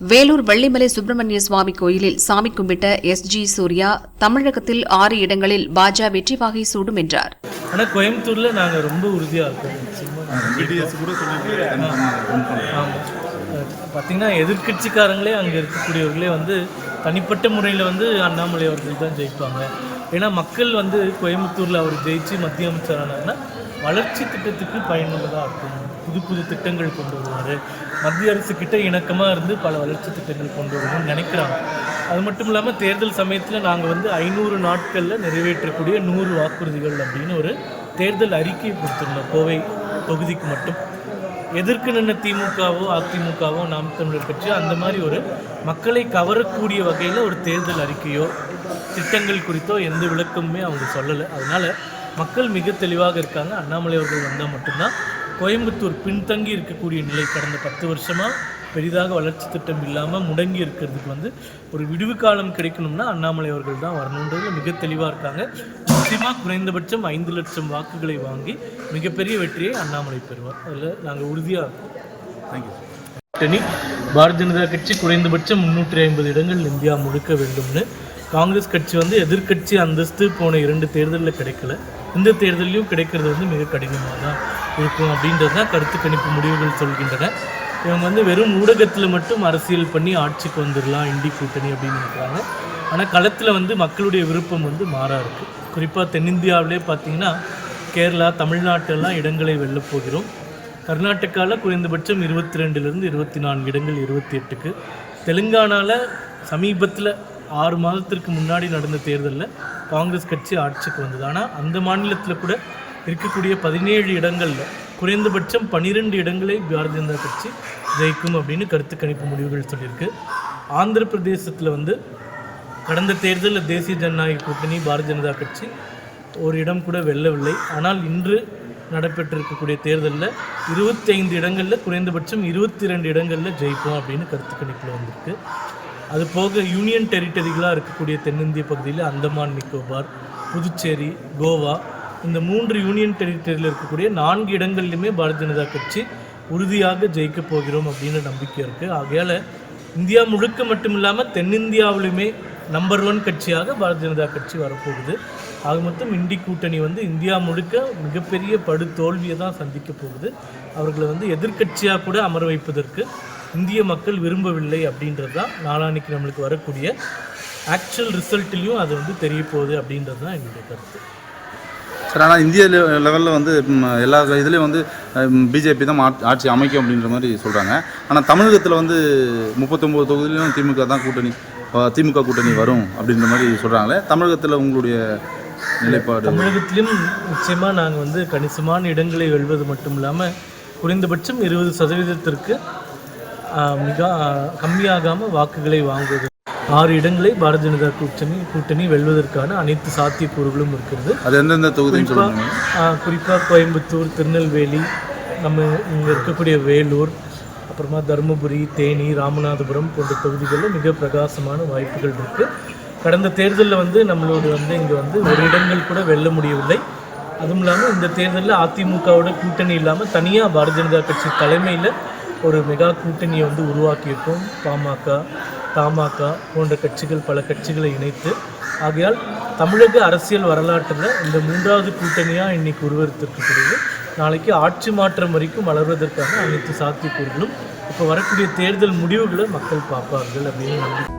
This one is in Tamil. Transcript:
வேலூர் வெள்ளிமலை சுப்பிரமணிய சுவாமி கோயிலில் சாமி கும்பிட்ட எஸ் ஜி சூர்யா தமிழகத்தில் ஆறு இடங்களில் பாஜ வெற்றி வாகை சூடும் என்றார். ஆனால் கோயம்புத்தூரில் நாங்கள் ரொம்ப உறுதியாக இருக்கோம். பார்த்தீங்கன்னா எதிர்க்கட்சிக்காரங்களே அங்கே இருக்கக்கூடியவர்களே வந்து தனிப்பட்ட முறையில் வந்து அண்ணாமலை அவர்கள் தான் ஜெயிப்பாங்க. ஏன்னா மக்கள் வந்து கோயம்புத்தூரில் அவர் ஜெயிச்சு மத்திய அமைச்சர் ஆனாருன்னா வளர்ச்சி திட்டத்துக்கு பயனுள்ளதாக இருக்கும். புது புது திட்டங்கள் கொண்டு வருவார். மத்திய அரசுக்கிட்ட இணக்கமாக இருந்து பல வளர்ச்சி திட்டங்கள் கொண்டு வரணும்னு நினைக்கிறாங்க. அது மட்டும் இல்லாமல் தேர்தல் சமயத்தில் நாங்கள் வந்து ஐநூறு நாட்களில் நிறைவேற்றக்கூடிய நூறு வாக்குறுதிகள் அப்படின்னு ஒரு தேர்தல் அறிக்கை கொடுத்துருந்தோம். கோவை தொகுதிக்கு மட்டும். எதிர்க்கு நின்ற திமுகவோ அதிமுகவோ நாம் தமிழர் கட்சி அந்த மாதிரி ஒரு மக்களை கவரக்கூடிய வகையில் ஒரு தேர்தல் அறிக்கையோ திட்டங்கள் குறித்தோ எந்த விளக்கமுமே அவங்க சொல்லலை. அதனால் மக்கள் மிக தெளிவாக இருக்காங்க. அண்ணாமலை அவர்கள் வந்தால் மட்டும்தான் கோயம்புத்தூர் பின்தங்கி இருக்கக்கூடிய நிலை கடந்த பத்து வருஷமாக பெரிதாக வளர்ச்சி திட்டம் இல்லாமல் முடங்கி இருக்கிறதுக்கு வந்து ஒரு விடுவு காலம் கிடைக்கணும்னா அண்ணாமலை அவர்கள் தான் வரணுன்றதுல மிக தெளிவாக இருக்காங்க. நிச்சயமாக குறைந்தபட்சம் ஐந்து லட்சம் வாக்குகளை வாங்கி மிகப்பெரிய வெற்றியை அண்ணாமலை பெறுவார். அதில் நாங்கள் உறுதியாக இருக்கோம் தேங்க்யூ கூட்டணி பாரதிய ஜனதா கட்சி குறைந்தபட்சம் முன்னூற்றி ஐம்பது இடங்கள் இந்தியா முழுக்க வேண்டும்னு காங்கிரஸ் கட்சி வந்து எதிர்க்கட்சி அந்தஸ்து போன இரண்டு தேர்தலில் கிடைக்கல. இந்த தேர்தலையும் கிடைக்கிறது வந்து மிக கடினமாக தான் இருக்கும் அப்படின்றது தான் கருத்து கணிப்பு முடிவுகள் சொல்கின்றன. இவங்க வந்து வெறும் ஊடகத்தில் மட்டும் அரசியல் பண்ணி ஆட்சிக்கு வந்துடலாம் இண்டி கூட்டணி அப்படின்னு நினைக்கிறாங்க. ஆனால் களத்தில் வந்து மக்களுடைய விருப்பம் வந்து மாறா இருக்குது குறிப்பாக தென்னிந்தியாவிலே பார்த்தீங்கன்னா கேரளா தமிழ்நாட்டெல்லாம் இடங்களை வெல்லப் போகிறோம். கர்நாடகாவில் குறைந்தபட்சம் இருபத்தி ரெண்டுலேருந்து இருபத்தி நான்கு இடங்கள் இருபத்தி எட்டுக்கு. தெலுங்கானாவில் சமீபத்தில் ஆறு மாதத்திற்கு முன்னாடி நடந்த தேர்தலில் காங்கிரஸ் கட்சி ஆட்சிக்கு வந்தது. ஆனால் அந்த மாநிலத்தில் கூட இருக்கக்கூடிய பதினேழு இடங்களில் குறைந்தபட்சம் பன்னிரெண்டு இடங்களை பாரதிய ஜனதா கட்சி ஜெயிக்கும் அப்படின்னு கருத்து கணிப்பு முடிவுகள் சொல்லியிருக்கு. ஆந்திர பிரதேசத்தில் வந்து கடந்த தேர்தலில் தேசிய ஜனநாயக கூட்டணி பாரதிய ஜனதா கட்சி ஒரு இடம் கூட வெல்லவில்லை. ஆனால் இன்று நடைபெற்றிருக்கக்கூடிய தேர்தலில் இருபத்தைந்து இடங்களில் குறைந்தபட்சம் இருபத்தி ரெண்டு இடங்களில் ஜெயிப்போம் அப்படின்னு கருத்து கணிப்பில் வந்திருக்கு. அது போக யூனியன் டெரிட்டரிகளாக இருக்கக்கூடிய தென்னிந்திய பகுதியில் அந்தமான் நிக்கோபார் புதுச்சேரி கோவா இந்த மூன்று யூனியன் டெரிட்டரியில் இருக்கக்கூடிய நான்கு இடங்கள்லையுமே பாரதிய ஜனதா கட்சி உறுதியாக ஜெயிக்க போகிறோம் அப்படின்ற நம்பிக்கை இருக்குது ஆகையால் இந்தியா முழுக்க மட்டும் இல்லாமல் தென்னிந்தியாவிலுமே நம்பர் ஒன் கட்சியாக பாரதிய ஜனதா கட்சி வரப்போகுது. ஆக மொத்தம் இண்டி கூட்டணி வந்து இந்தியா முழுக்க மிகப்பெரிய படு தோல்வியை தான் சந்திக்க போகுது. அவர்களை வந்து எதிர்க்கட்சியாக கூட அமர வைப்பதற்கு இந்திய மக்கள் விரும்பவில்லை அப்படின்றது தான் நாளான்னைக்கு நம்மளுக்கு வரக்கூடிய ஆக்சுவல் ரிசல்ட்லேயும் அது வந்து தெரிய போகுது அப்படின்றது தான் என்னுடைய கருத்து. சார் ஆனால் இந்திய லெவலில் வந்து எல்லா இதுலேயும் வந்து பிஜேபி தான் ஆட்- ஆட்சி அமைக்கும் அப்படின்ற மாதிரி சொல்கிறாங்க ஆனால் தமிழகத்தில் வந்து முப்பத்தொம்போது தொகுதியிலும் திமுக தான் கூட்டணி திமுக கூட்டணி வரும் அப்படின்ற மாதிரி சொல்கிறாங்களே தமிழகத்தில் உங்களுடைய நிலைப்பாடு? தமிழகத்திலும் நிச்சயமாக நாங்கள் வந்து கணிசமான இடங்களை வெல்வது மட்டும் இல்லாமல் குறைந்தபட்சம் இருபது சதவீதத்திற்கு மிக கம்மியாகாமல் வாக்குகளை வாங்குவது ஆறு இடங்களை பாரதிய ஜனதா கூட்டணி கூட்டணி வெல்வதற்கான அனைத்து சாத்தியக்கூறுகளும் இருக்கிறது. அது எந்தெந்த தொகுதின்னு குறிப்பாக கோயம்புத்தூர் திருநெல்வேலி நம்ம இங்கே இருக்கக்கூடிய வேலூர் அப்புறமா தருமபுரி தேனி ராமநாதபுரம் போன்ற தொகுதிகளில் மிக பிரகாசமான வாய்ப்புகள் இருக்குது கடந்த தேர்தலில் வந்து நம்மளோட வந்து இங்கே வந்து ஒரு இடங்கள் கூட வெல்ல முடியவில்லை. அதுவும் இல்லாமல் இந்த தேர்தலில் அதிமுகவோட கூட்டணி இல்லாமல் தனியாக பாரதிய ஜனதா கட்சி தலைமையில் ஒரு மெகா கூட்டணியை வந்து உருவாக்கியிருக்கோம். பாமக தமாக போன்ற கட்சிகள் பல கட்சிகளை இணைத்து. ஆகையால் தமிழக அரசியல் வரலாற்றில் இந்த மூன்றாவது கூட்டணியாக இன்னைக்கு உருவெடுத்திருக்கக்கூடியது. நாளைக்கு ஆட்சி மாற்றம் வரைக்கும் வளர்வதற்காக அனைத்து சாத்தியக்கூறுகளும் இப்போ வரக்கூடிய தேர்தல் முடிவுகளை மக்கள் பார்ப்பார்கள் அப்படின்னு நம்பி